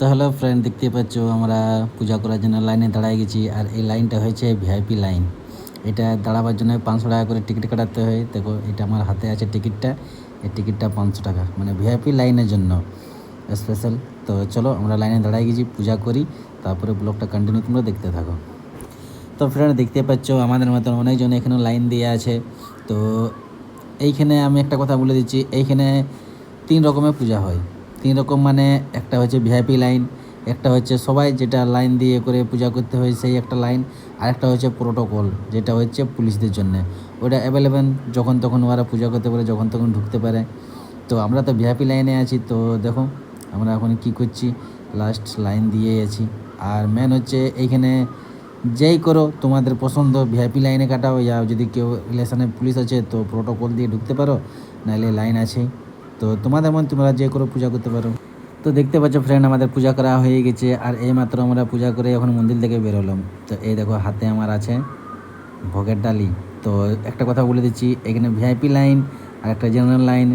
তো hello friend দেখতে পাচ্ছ আমরা পূজা করার জন্য লাইনে দাঁড়ায় গেছি। আর এই লাইনটা হয়েছে ভিআইপি লাইন এটা দাঁড়াবার জন্য পাঁচশো টাকা করে টিকিট কাটাতে হয়। দেখো, এটা আমার হাতে আছে টিকিটটা এই টিকিটটা পাঁচশো টাকা মানে ভিআইপি লাইনের জন্য। স্পেশাল তো চলো, আমরা লাইনে দাঁড়ায় গেছি, পূজা করি। তারপরে ব্লগটা কন্টিনিউ তোমরা দেখতে থাকো। তো ফ্রেন্ড দেখতে পাচ্ছ আমাদের মতন অনেকজন এখানে লাইন দিয়ে আছে। তো এইখানে আমি একটা কথা বলে দিচ্ছি। এইখানে তিন রকমের পূজা হয়। তিন রকম মানে একটা হচ্ছে ভিআইপি লাইন একটা হচ্ছে সবাই যেটা লাইন দিয়ে করে পূজা করতে হয় সেই একটা লাইন আর একটা হচ্ছে প্রোটোকল যেটা হচ্ছে পুলিশদের জন্য। ওটা অ্যাভেলেবেল যখন তখন ওরা পূজা করতে পারে, যখন তখন ঢুকতে পারে। তো আমরা তো ভিআইপি লাইনে আছি, তো দেখো আমরা এখন কি করছি? লাস্ট লাইন দিয়ে আছি। আর মেন হচ্ছে এইখানে যেই করো, তোমাদের পছন্দ ভিআইপি লাইনে কাটাও ইয়া যদি কেউ রিলেশনে পুলিশ আছে, তো প্রোটোকল দিয়ে ঢুকতে পারো, নাহলে লাইন আছে তো তোমাদের মন তোমরা যে করো পূজা করতে পারো। তো দেখতে পাচ্ছ ফ্রেন্ড আমাদের পূজা করা হয়ে গেছে, আর এই মাত্র আমরা পূজা করে এখন মন্দির থেকে বেরোলাম তো এই দেখো, হাতে আমার আছে ভোগের ডালি। তো একটা কথা বলে দিচ্ছি, এখানে ভিআইপি লাইন আর একটা জেনারেল লাইন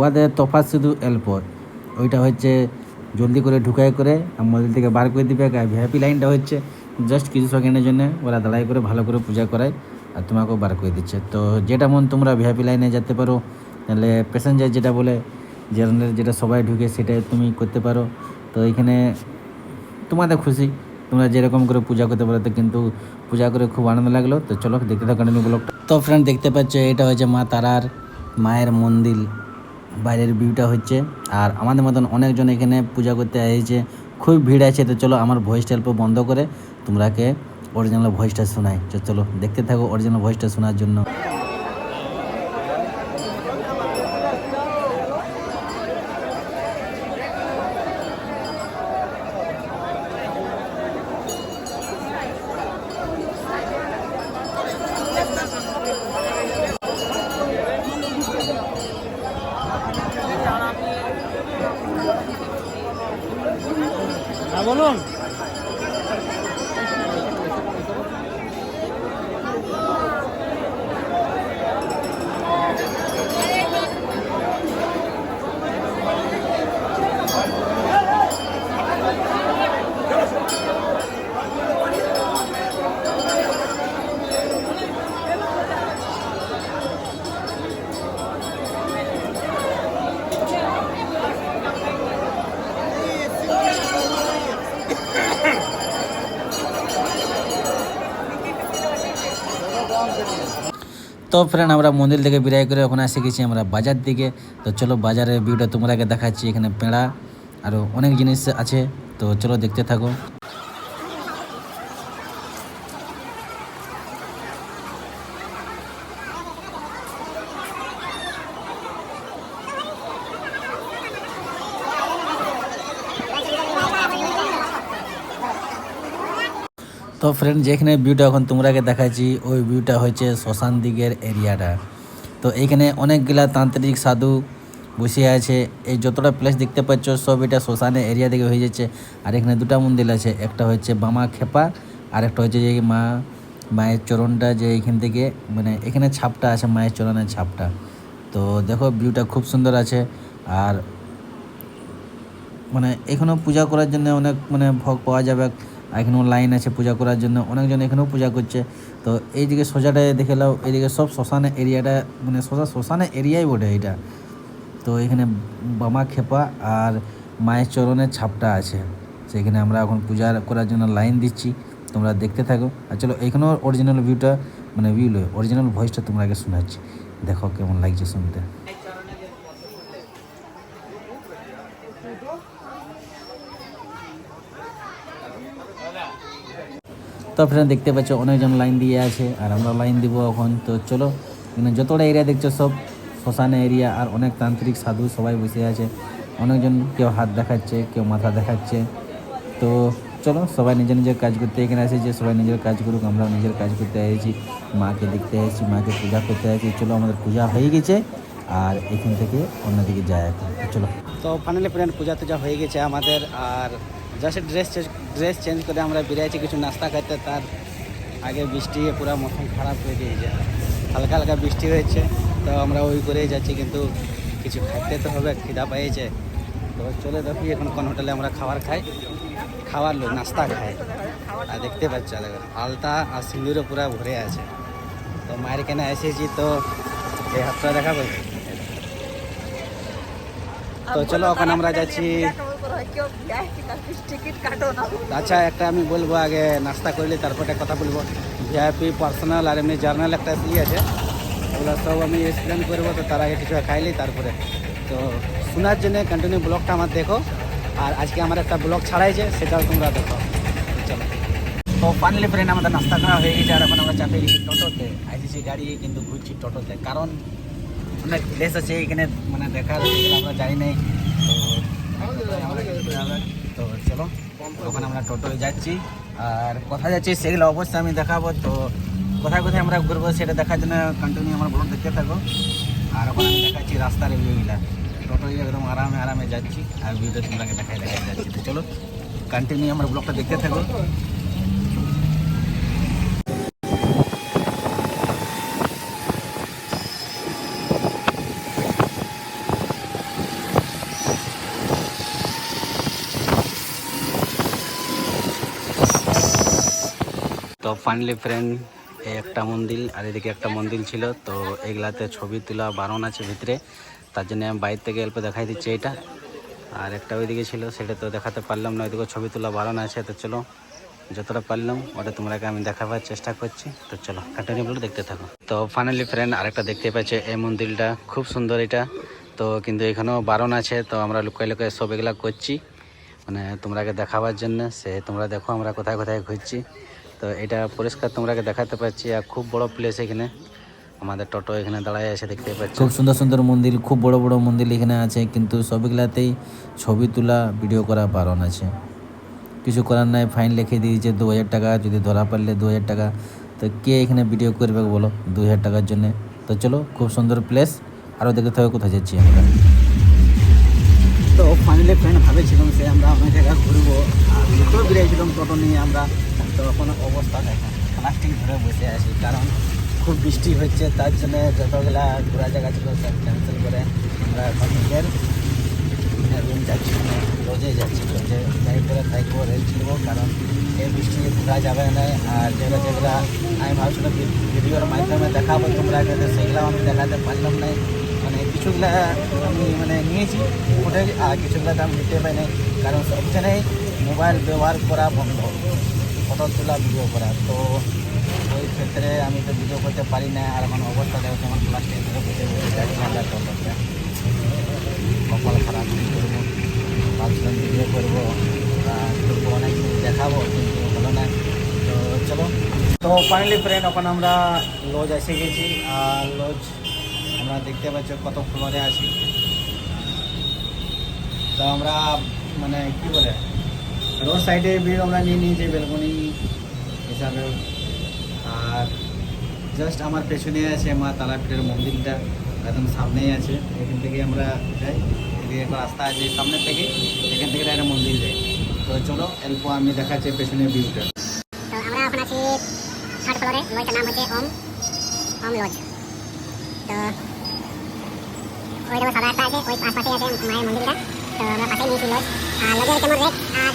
ওদের তফাৎ শুধু এলপথ ওইটা হচ্ছে জলদি করে ঢুকাই করে আর মন্দির থেকে বার করে দিবে। আর ভিআইপি লাইনটা হচ্ছে জাস্ট কিছু সেকেন্ডের জন্য ওরা দাঁড়াই করে ভালো করে পূজা করায় আর তোমাকেও বার করে দিচ্ছে। তো যেটা মন তোমরা ভিআইপি লাইনে যেতে পারো তাহলে প্যাসেঞ্জার যেটা বলে জেনারেল যেটা সবাই ঢুকে সেটাই তুমি করতে পারো। তো এখানে তোমাদের খুশি, তোমরা যেরকম করে পূজা করতে পারো, তো কিন্তু পূজা করে খুব আনন্দ লাগল। তো চলো দেখতে থাকো কন্টিনিউ ব্লগটা তো ফ্রেন্ড দেখতে পাচ্ছ, এটা হচ্ছে মা তারার মায়ের মন্দির। বাইরের ভিউটা হচ্ছে। আর আমাদের মতন অনেকজন এখানে পূজা করতে এসেছে। খুব ভিড় আছে, তো চলো আমার ভয়েসটা অল্প বন্ধ করে তোমরাকে অরিজিনাল ভয়েসটা শোনাই। চলো দেখতে থাকো অরিজিনাল ভয়েসটা শোনার জন্য। তো ফ্রেন্ড আমরা মন্দির থেকে বিদায় করে ওখানে এসে গেছি আমরা বাজার দিকে। তো চলো বাজারের ভিউটা তোমরাকে দেখাচ্ছি, এখানে পেঁড়া আরও অনেক জিনিস আছে। তো চলো দেখতে থাকো। তো ফ্রেন্ড যেখানে ভিউটা এখন তোমরাকে দেখাচ্ছি, ওই ভিউটা হচ্ছে শ্মশান দিকের এরিয়াটা তো এইখানে অনেকগুলা তান্ত্রিক সাধু বসে আছে। এই যতটা প্লেস দেখতে পাচ্ছ, সব এটা শ্মশানের এরিয়া থেকে হয়ে যাচ্ছে। আর এখানে দুটো মন্দির আছে, একটা হচ্ছে বামা খেপা, আর একটা হচ্ছে যে মা, মায়ের চরণটা যে এখান থেকে মানে এখানে ছাপটা আছে, মায়ের চরণের ছাপটা। তো দেখো ভিউটা খুব সুন্দর আছে। আর মানে এখানেও পূজা করার জন্য অনেক মানে ভোগ পাওয়া যাবে। এখানেও লাইন আছে পূজা করার জন্য, অনেকজন এখানেও পূজা করছে। তো এইদিকে সোজাটা দেখে নাও, এইদিকে সব শ্মশানের এরিয়াটা মানে সোজা শ্মশানের এরিয়াই বটে এটা তো এখানে বামা খেপা আর মায়ের চরণের ছাপটা আছে। সেখানে আমরা এখন পূজা করার জন্য লাইন দিচ্ছি, তোমরা দেখতে থাকো। আর চলো, এখানেও অরিজিনাল ভিউটা মানে ভিউ লয় অরিজিনাল ভয়েসটা তোমরা আগে শোনাচ্ছি। দেখো কেমন লাগছে শুনতে। তো ফ্রেন্ড দেখতে পাচ্ছ, অনেকজন লাইন দিয়ে আছে, আর আমরা লাইন দিব এখন। তো চলো, এখানে যতটা এরিয়া দেখছ সব শ্মশানে এরিয়া আর অনেক তান্ত্রিক, সাধু সবাই বসে আছে। অনেকজন কেউ হাত দেখাচ্ছে, কেউ মাথা দেখাচ্ছে। তো চলো, সবাই নিজের নিজের কাজ করতে এখানে আসে যে সবাই নিজের কাজ করুক আমরা নিজের কাজ করতে এসেছি। মাকে দেখতে এসেছি, মাকে পূজা করতে এসেছি। চলো, আমাদের পূজা হয়ে গেছে, আর এখান থেকে অন্যদিকে যায় এখন। চলো। তো ফাইনালি ফ্রেন্ড পূজা টুজা হয়ে গেছে আমাদের, আর জাস্ট ড্রেস ড্রেস চেঞ্জ করে আমরা বেরিয়েছি কিছু নাস্তা খাইতে তার আগে বৃষ্টি পুরো মৌসুম খারাপ হয়ে গিয়েছে। হালকা হালকা বৃষ্টি হয়েছে তো আমরা ওই করেই যাচ্ছি কিন্তু কিছু খাইতে তো হবে খিদা পেয়েছে। তো চলে দেখি এখন কোন হোটেলে আমরা খাবার খাই। খাবার লো নাস্তা খাই। আর দেখতে পাচ্ছ আলতা আর সিঁদুরে পুরো ভরে আছে। তো মায়ের কেনে এসেছি তো এই হাতটা দেখাবো। তো চলো এখন আমরা যাচ্ছি আচ্ছা একটা আমি বলব আগে, নাস্তা করলে তারপর একটা কথা বলব। ভিআইপি পার্সোনাল আর এমনি জার্নাল একটা ই আছে। ওগুলো সব আমি এক্সপ্লেন করব, তো তার আগে কিছু খাইলি তারপরে। তো শোনার জন্য কন্টিনিউ ব্লগটা আমার দেখো। আর আজকে আমার একটা ব্লগ ছাড়াইছে, সেটাও তোমরা দেখো। চলো। তো ফাইনালি ফ্রেন্ড আমাদের নাস্তা করা হয়ে গেছে, আর এখন আমরা চাপে গেছি টোটোতে। আইসিসি গাড়ি কিন্তু ঘুরছি টোটোতে, কারণ অনেক প্লেস আছে, এখানে মানে দেখার আমরা জানি নাই। তো। তো চলো ওখানে আমরা টোটোয় যাচ্ছি। আর কোথায় যাচ্ছি সেগুলো অবশ্যই আমি দেখাবো। তো কোথায় কোথায় আমরা ঘুরবো সেটা দেখার জন্য কন্টিনিউ আমার ব্লগ দেখতে থাকো। আর ওখানে আমি দেখাচ্ছি রাস্তার ভিউগুলা টোটোয় একদম আরামে আরামে যাচ্ছি। আর ভিউটা তোমরাকে দেখাই দেখাই যাচ্ছি। তো চলো কন্টিনিউ আমার ব্লগটা দেখতে থাকো। ফাইনালি ফ্রেন্ড এই একটা মন্দির আর এদিকে একটা মন্দির ছিল, তো এগুলাতে ছবি তোলা বারণ আছে ভিতরে। তার জন্য আমি বাইরে থেকে অল্প দেখাই দিচ্ছি এটা। আর একটা ওইদিকে ছিল, সেটা তো দেখাতে পারলাম না, ওইদিকে ছবি তোলা বারণ আছে, তো চলো, যতটা পারলাম, ওটা তোমরাকে আমি দেখাবার চেষ্টা করছি। তো চলো কন্টিনিউ বলে, দেখতে থাকো। তো ফাইনালি ফ্রেন্ড আরেকটা দেখতে পাচ্ছে, এই মন্দিরটা খুব সুন্দর এটা। তো কিন্তু এখানেও বারণ আছে, তো আমরা লুকাই লুকাই সব এগুলা করছি। মানে তোমরাকে দেখাবার জন্য, সে তোমরা দেখো, আমরা কোথায় কোথায় ঘুরছি। তো এটা পরিষ্কার তোমরাকে দেখাতে পাচ্ছি আর খুব বড় প্লেস এখানে। আমাদের টোটো এখানে দাঁড়ায় আছে দেখতে পাচ্ছি। খুব সুন্দর সুন্দর মন্দির খুব বড় বড় মন্দির এখানে আছে কিন্তু সবগুলাতেই ছবি তোলা ভিডিও করা বারণ আছে। কিছু করার নাই ফাইন লিখে দিয়েছে দু হাজার টাকা যদি ধরা পারলে দু হাজার টাকা। তো কে এখানে ভিডিও করবে বলো দু হাজার টাকার জন্য? তো চলো খুব সুন্দর প্লেস আরও দেখতে হবে কোথায় যাচ্ছি আমরা। তো ফাইনালি ফ্রেন্ড ভাবেছিলাম সে আমরা অনেক জায়গা ঘুরবো আর বেরিয়েছিলাম টোটো নিয়ে আমরা। তো এখন অবস্থা দেখেন। প্লাস্টিক ধরে বসে আছি, কারণ খুব বৃষ্টি হচ্ছে, তার জন্য যতগুলা ঘোরা জায়গা ছিল সব ক্যান্সেল করে আমরা এখন নিজের রুম যাচ্ছি লজে যাচ্ছি। লজে যাই করে থাকব রেল ছিলবো কারণ এই বৃষ্টি ঘোরা যাবে না। আর যেগুলো যেগুলো আমি ভাবছিলাম ভিডিওর মাধ্যমে দেখাবো তোমরা সেগুলো আমি দেখাতে পারলাম না। মানে কিছুগুলা আমি মানে নিয়েছি ফুটেজ আর কিছুগুলা আমি নিতে পারি নাই কারণ সবখানেই মোবাইল ব্যবহার করা বন্ধ। ফটো তোলা ভিডিও করা। তো ওই ক্ষেত্রে আমি তো ভিডিও করতে পারি না, আর আমার অবস্থা দেখো আমার প্লাস্টিক কপাল খারাপ করব? ভাবছিলাম ভিডিও করব করব, অনেক দেখাবো, কিন্তু হলো না। তো চলো। তো ফাইনালি ফ্রেন্ড এখন আমরা লজ এসে গেছি, আর লজ আমরা দেখতে পাচ্ছি কত ফ্লোরে আছি। তো আমরা মানে কি বলে? রোড সাইডে ভিউ আমরা নিয়ে নিয়েছি, বেলকনি হিসাবে। আর জাস্ট আমার পেছনে আছে মা তারাপীঠের মন্দিরটা, একদম সামনেই আছে। এখান থেকে আমরা যাই, এদিকে একটা রাস্তা আছে সামনে থেকে, এখান থেকে একটা মন্দির যাই। তো চলো অল্প আমি দেখাচ্ছি পেছনের ভিউটা তো আমরা এখন আছি থার্ড ফ্লোরে লজটার নাম হচ্ছে ওম ওম লজ তো ওই দেখো সাদা একটা আছে, ওই আশপাশে আছে মায়ের মন্দিরটা। তো আমরা পাশেই নিয়েছি লজ আর লজের কেমন রেট আর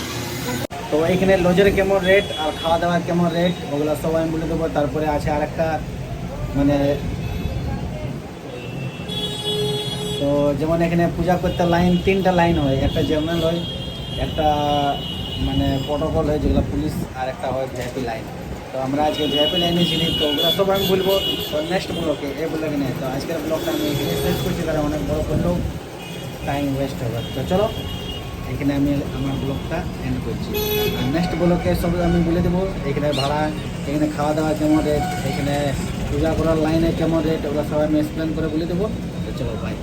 তো এইখানে লজের কেমন রেট আর খাওয়া দাওয়ার কেমন রেট ওগুলো সব আমি বলে দেবো। তারপরে আছে আর একটা মানে তো যেমন এখানে পূজা করতে লাইন তিনটা লাইন হয়। একটা জেনারেল হয়, একটা মানে প্রোটোকল হয়, যেগুলো পুলিশ আর একটা হয় ভিআইপি লাইন তো আমরা আজকে ভিআইপি লাইনে ছিলি, তো ওগুলো সব আমি বলব। তো নেক্সট ব্লকে এই ব্লকে নেই। তো আজকের ব্লগটা আমি এখানে শেষ করছি কারণ অনেক বড় করলেও টাইম ওয়েস্ট হবে। তো চলো এখানে আমি আমার ব্লকটা এন্ড করছি। আর নেক্সট ব্লকে সব আমি বলে দেবো, এখানে ভাড়া, এখানে খাওয়া দাওয়া কেমন রেট এখানে পূজা করার লাইনে কেমন রেট ওগুলো সবাই আমি এক্সপ্লেন করে বলে দেবো। তো চলো বাই